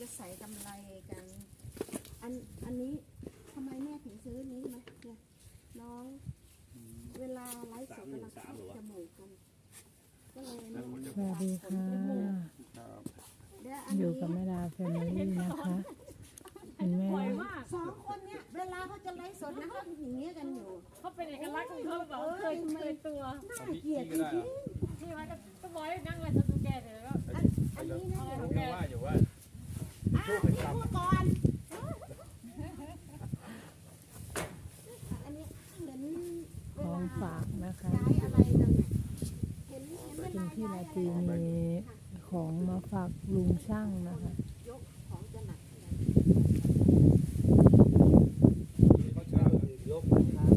จะใส่กำไรกัน อันอันนี้ทำไมแม่ถึงซื้อนี้ไหมเนี่ยน้องเวลาไลฟ์สดกำลังเข้าจมูกกันก็เลยน้องสวัสดีค่ะเดี๋ยวอันอยู่นี้กับแม่ดาแฟมิลี่นะคะคุณแม่สองคนเนี่ยเวลาเขาจะไลฟ์สดนะเขาอย่างเงี้ยกันอยู่เขาเป็นเอกลักษณ์ของเขาแบบเคยเคยตัวน่าเกลียดจริงที่ว่าก็ต้องบอกให้นั่งเลยสตูแกเดี๋ยวแล้วๆอันอันนี้นะสตูเดี๋ยวแกว่าอยู่ว่า อ้าวพูดก่อนอันนี้เหมือนเวของลาฝากนะคะ ย้ายอะไรกันน่ะเห็นเห็นเวคุณลาพี่ย้าลายอะไรตรีมีของมาฝากลุงช่างนะคะ ยกของจะหนักอะไร เขาจะยกนะครับ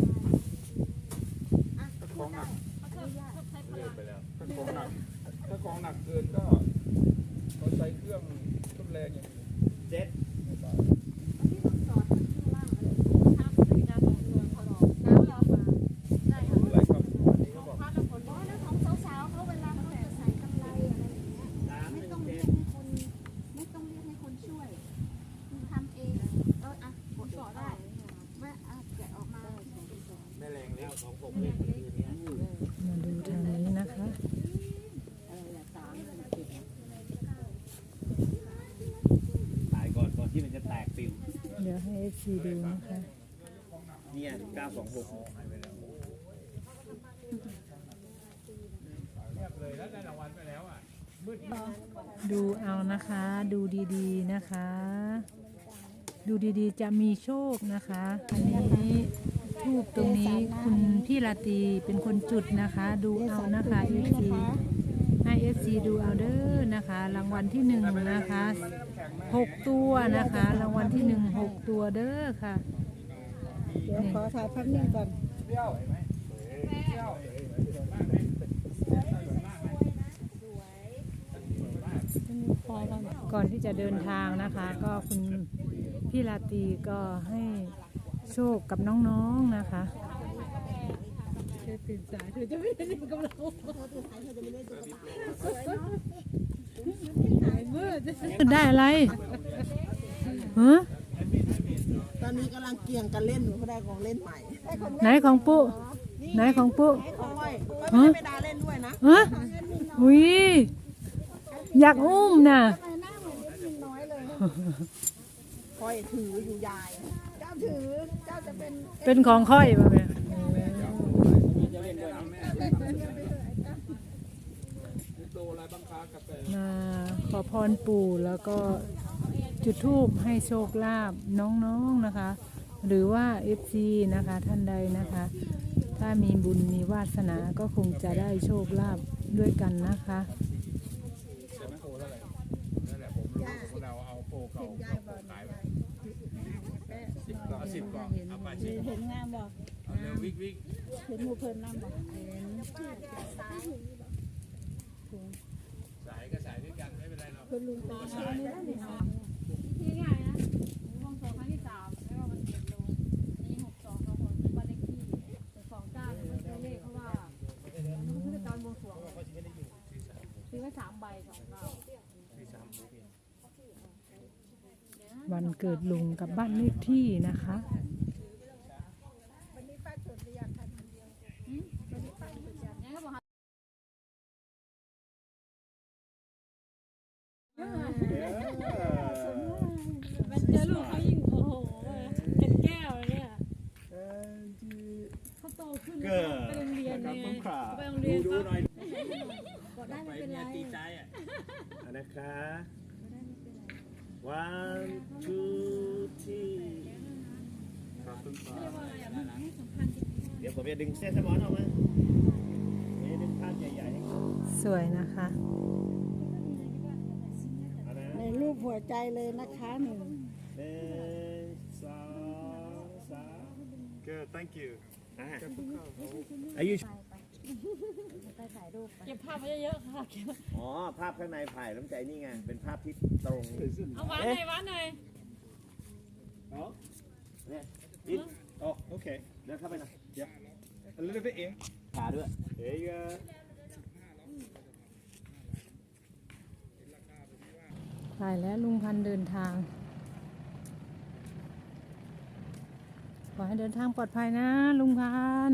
อะ ถ้าของหนัก เขาชอบชอบใช้พลัง ไปแล้วถ้าของหนัก ถ้าของหนักเกินก็เขาใช้เครื่องทุนแรงอย่างนี้เจ็ด ที่ต้องสอดข้างล่างเลย ทำสิ่งการต่อตัวเขาหลอกน้ำเรามาได้ค่ะ อะไรครับอันนี้เขาบอก พระกับผล อ๋อแล้วของสาวๆเขาเวลาเขาจะใส่กำไรอะไรอย่างเงี้ยไม่ต้องเรียกให้คนไม่ต้องเรียกให้คนช่วยคุณทำเองเอออะกดต่อได้ว่าอะแกะออกมา แม่แรงเล็กของผมเลยคืนนี้ มาดูทางนี้นะคะ ตายก่อนก่อนที่มันจะแตกปิว เดี๋ยวให้เอฟซีดูนะคะ เนี่ย926เงียบเลยแล้วได้รางวัลไปแล้วอะมืดดูเอานะคะ ดูดีๆนะคะ ดูดีๆ จะมีโชคนะคะ อันนี้ทูบตรงนี้คุณพี่ลาตรีเป็นคนจุดนะคะ ดูเอานะคะเอฟซี ให้เอฟซีดูเอาเด้อนะคะ รางวัลที่หนึ่งนะคะหกตัวนะคะ รางวัลที่หนึ่งหกตัวเด้อค่ะ เดี๋ยวขอถ่ายภาพนิ่งก่อนเปรี้ยวเห็นไหมเปรี้ยวก่อนที่จะเดินทางนะคะ ก็คุณพี่ลาตรีก็ให้โชคกับน้องๆนะคะ ตื่นสายเธอจะไม่ได้เล่นกับเราหายเมื่อจะได้อะไรฮะตอนนี้กำลังเกี่ยงกันเล่นหนูเขาได้ของเล่นใหม่ไหนของปุ๊ไหนของปุ๊ก้อยก้อยไม่ได้ไปดาเล่นด้วยนะฮะอุ้ยอยากอุ้มน่ะก้อยถืออยู่ยาย เจ้าถือ เจ้าจะเป็น เป็นของค่อยป่ะ แม่โตอะไรบังคากาแฟมาขอพรปู่แล้วก็จุดธูปให้โชคลาภน้องๆนะคะ หรือว่า FC นะคะท่านใดนะคะ ถ้ามีบุญมีวาสนาก็คงจะได้โชคลาภด้วยกันนะคะ ใช่ไหมโปรเท่าไหร่นั่นแหละผมรู้ผมเราเอาโปรเก่าขายไปสิบกล่องสิบกล่องเอาไปสิบเห็นงามบอกเอาเร็ววิกวิก เห็นหมูเพลินน้ำบอกเห็นสายก็สายด้วยกันไม่เป็นไรหรอกคุณลุงเป็นยังไงนี่แล้วนี่ที่ง่ายนะวงสองครั้งที่สามแล้วก็มันเจ็ดโลนี่หกสองสองคนบ้านเลขที่สองเก้าเนี่ยมันเลขเพราะว่ามันคือตอนบวงสรวงซื้อไว้สามใบสองเก้าวันเกิดลุงกับบ้านเลขที่นะคะ เนี่ยก็บอก มันเจอลูกเขายิ่งโอ้โหเจ็ดแก้วเลยเนี่ยเขาโตขึ้นแล้วไปโรงเรียนไงไปโรงเรียนดูปั๊บหน่อยบอกได้ไม่เป็นไรตีใจอะนะคะ one two three เดี๋ยวผมจะดึงเส้นสมอนออกมานี่ดึงภาพใหญ่ๆให้เขาสวยนะคะเอานะในรูปหัวใจเลยนะคะหนึ่งหนึ่งส อาม Good thank you อะอายุเก็บภาพไว้เยอะๆค่ะเก็บอ๋อภาพข้างในถ่ายน้ำใจนี่ไงเป็นภาพที่ตรงเอาวานหน่อยวานหน่อยเนี่ยอิน oh okay เดินเข้าไปหน่อย a little bit in ขาด้วย there you go ตายแล้วลุงพันเดินทาง ขอ ให้เดินทางปลอดภัยนะลุงพัน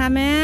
ธุ์คะแม่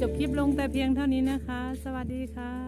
จบคลิปลงแต่เพียงเท่านี้นะคะ สวัสดีค่ะ